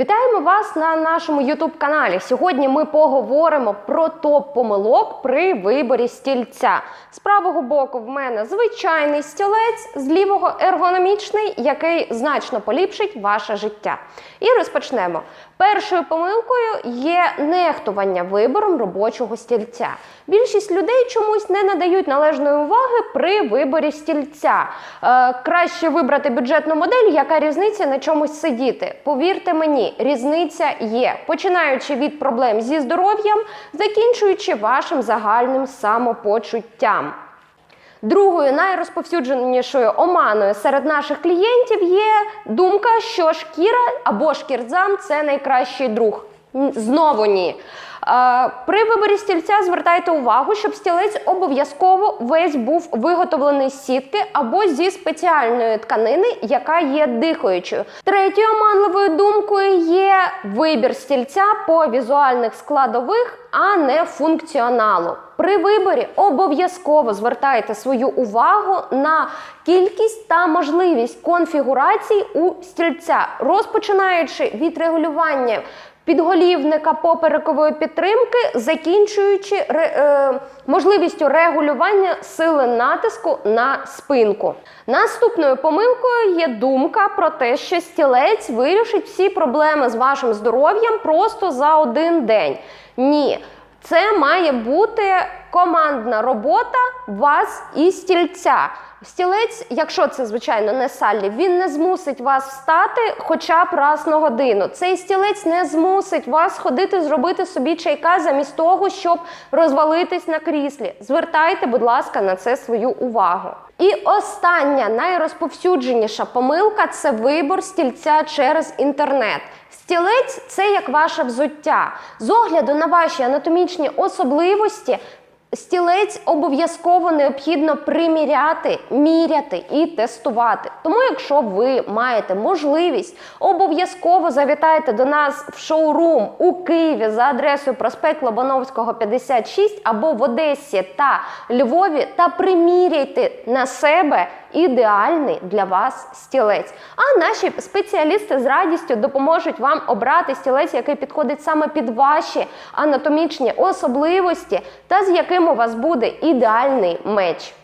Вітаємо вас на нашому youtube каналі. Сьогодні ми поговоримо про топ помилок при виборі стільця. З правого боку в мене звичайний стілець, з лівого ергономічний, який значно поліпшить ваше життя. І розпочнемо. Першою помилкою є нехтування вибором робочого стільця. Більшість людей чомусь не надають належної уваги при виборі стільця. Е, краще вибрати бюджетну модель, яка різниця на чомусь сидіти. Повірте мені, різниця є, починаючи від проблем зі здоров'ям, закінчуючи вашим загальним самопочуттям. Другою найрозповсюдженішою оманою серед наших клієнтів є думка, що шкіра або шкірзам це найкращий друг. Знову ні. При виборі стільця звертайте увагу, щоб стілець обов'язково весь був виготовлений з сітки або зі спеціальної тканини, яка є дихаючою. Третьою оманливою думкою є вибір стільця по візуальних складових, а не функціоналу. При виборі обов'язково звертайте свою увагу на кількість та можливість конфігурацій у стільця, розпочинаючи від регулювання підголівника поперекової підтримки, закінчуючи е, можливістю регулювання сили натиску на спинку. Наступною помилкою є думка про те, що стілець вирішить всі проблеми з вашим здоров'ям просто за один день. Ні. Це має бути командна робота вас і стільця. Стілець, якщо це звичайно не Саллі, він не змусить вас встати хоча б раз на годину. Цей стілець не змусить вас ходити зробити собі чайка замість того, щоб розвалитись на кріслі. Звертайте, будь ласка, на це свою увагу. І остання найрозповсюдженіша помилка це вибор стільця через інтернет. Стілець це як ваше взуття. З огляду на ваші анатомічні особливості. Стілець обов'язково необхідно приміряти, міряти і тестувати. Тому, якщо ви маєте можливість, обов'язково завітайте до нас в шоурум у Києві за адресою проспект Лобановського 56 або в Одесі та Львові та приміряйте на себе ідеальний для вас стілець. А наші спеціалісти з радістю допоможуть вам обрати стілець, який підходить саме під ваші анатомічні особливості, та з яким у вас буде ідеальний меч.